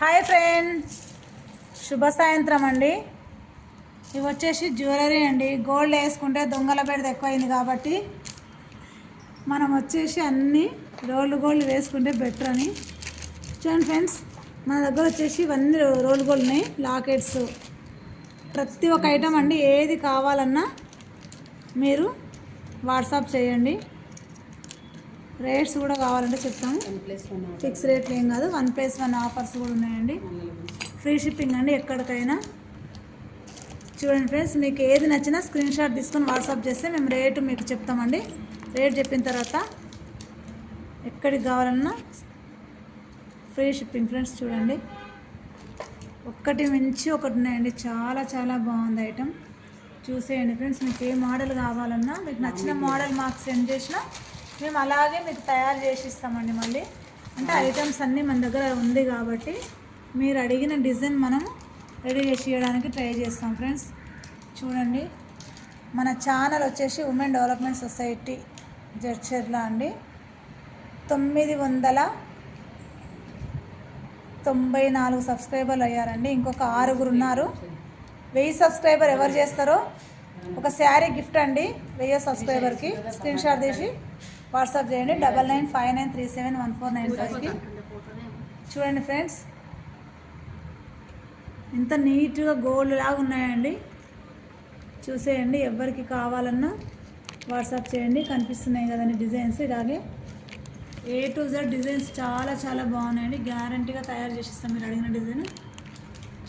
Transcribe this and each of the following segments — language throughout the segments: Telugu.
హాయ్ ఫ్రెండ్స్ శుభ సాయంత్రం అండి. ఇవి వచ్చేసి జ్యువెలరీ అండి. గోల్డ్ వేసుకుంటే దొంగల బెడద ఎక్కువైంది కాబట్టి మనం వచ్చేసి అన్నీ రోల్ గోల్డ్ వేసుకుంటే బెటర్ అని. చూడండి ఫ్రెండ్స్ మన దగ్గర వచ్చేసి ఇవన్నీ రోల్ గోల్డ్ ఉన్నాయి లాకెట్స్. ప్రతి ఒక్క ఐటమ్ అండి ఏది కావాలన్నా మీరు వాట్సాప్ చేయండి. రేట్స్ కూడా కావాలంటే చెప్తాము. ఫిక్స్ రేట్లు ఏం కాదు వన్ ప్లస్ వన్ ఆఫర్స్ కూడా ఉన్నాయండి. ఫ్రీ షిప్పింగ్ అండి ఎక్కడికైనా. చూడండి ఫ్రెండ్స్ మీకు ఏది నచ్చినా స్క్రీన్ షాట్ తీసుకొని వాట్సాప్ చేస్తే మేము రేటు మీకు చెప్తామండి. రేట్ చెప్పిన తర్వాత ఎక్కడికి కావాలన్నా ఫ్రీ షిప్పింగ్ ఫ్రెండ్స్ చూడండి. ఒక్కటి మించి ఒకటి ఉన్నాయండి చాలా చాలా బాగుంది ఐటమ్ చూసేయండి ఫ్రెండ్స్ మీకు ఏ మోడల్ కావాలన్నా మీకు నచ్చిన మోడల్ మాకు సెండ్ చేసినా మేము అలాగే మీకు తయారు చేసి ఇస్తామండి మళ్ళీ. అంటే ఐటమ్స్ అన్నీ మన దగ్గర ఉంది కాబట్టి మీరు అడిగిన డిజైన్ మనం రెడీ చేసి ఇవ్వడానికి ట్రై చేస్తాం ఫ్రెండ్స్. చూడండి. మన ఛానల్ వచ్చేసి ఉమెన్ డెవలప్మెంట్ సొసైటీ జడ్చర్ల అండి. తొమ్మిది వందల తొంభై నాలుగు సబ్స్క్రైబర్లు అయ్యారండి. ఇంకొక ఆరుగురు ఉన్నారు. వెయ్యి సబ్స్క్రైబర్ ఎవరు చేస్తారో? ఒక శారీ గిఫ్ట్ అండి. వెయ్యి సబ్స్క్రైబర్కి. స్క్రీన్ షాట్ తీసి. వాట్సాప్ చేయండి double nine five nine three seven one four nine ఫైవ్కి చూడండి ఫ్రెండ్స్ ఇంత నీట్గా గోల్డ్ లాగా ఉన్నాయండి. చూసేయండి ఎవరికి కావాలన్నా. వాట్సాప్ చేయండి కనిపిస్తున్నాయి కదండి డిజైన్స్ ఇలాగే. ఏ టు జెడ్ డిజైన్స్ చాలా చాలా బాగున్నాయండి. గ్యారంటీగా తయారు చేసిస్తాం మీరు అడిగిన డిజైన్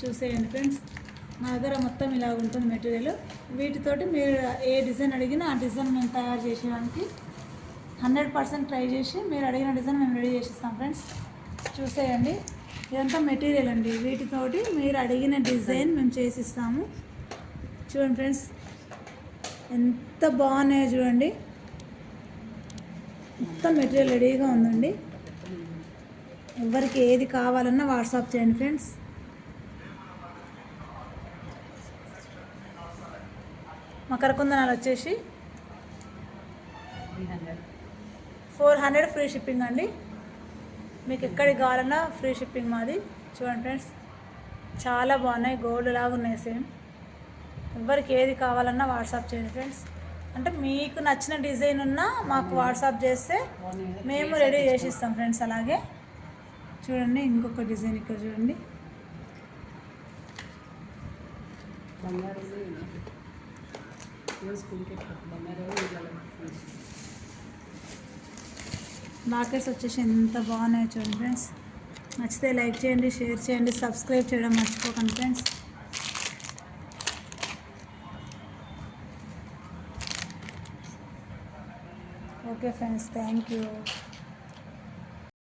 చూసేయండి ఫ్రెండ్స్ మా దగ్గర మొత్తం ఇలా ఉంటుంది మెటీరియల్ వీటితోటి మీరు ఏ డిజైన్ అడిగినా ఆ డిజైన్ మేము తయారు చేసేదానికి హండ్రెడ్ పర్సెంట్ ట్రై చేసి మీరు అడిగిన డిజైన్ మేము రెడీ చేసిస్తాం ఫ్రెండ్స్. చూసేయండి. ఇదంతా మెటీరియల్ అండి. వీటితోటి మీరు అడిగిన డిజైన్ మేము చేసిస్తాము. చూడండి ఫ్రెండ్స్ ఎంత బాగున్నాయో చూడండి. మొత్తం మెటీరియల్ రెడీగా ఉందండి. ఎవరికి ఏది కావాలన్నా వాట్సాప్ చేయండి ఫ్రెండ్స్. మకర కుందనాలు వచ్చేసి ఫోర్ హండ్రెడ్ ఫ్రీ షిప్పింగ్ అండి. మీకు ఎక్కడికి కావాలన్నా ఫ్రీ షిప్పింగ్ మాది. చూడండి ఫ్రెండ్స్ చాలా బాగున్నాయి గోల్డ్ లాగా ఉన్నాయి సేమ్. ఎవరికి ఏది కావాలన్నా వాట్సాప్ చేయండి ఫ్రెండ్స్. అంటే మీకు నచ్చిన డిజైన్ ఉన్నా మాకు వాట్సాప్ చేస్తే మేము రెడీ చేసి ఇస్తాం ఫ్రెండ్స్ అలాగే. చూడండి ఇంకొక డిజైన్ ఇక్కడ చూడండి. లాకెట్స్ వచ్చేసి ఎంత బాగున్నాయో చూడండి ఫ్రెండ్స్. నచ్చితే లైక్ చేయండి షేర్ చేయండి సబ్స్క్రైబ్ చేయడం మర్చిపోకండి friends. Okay friends thank you.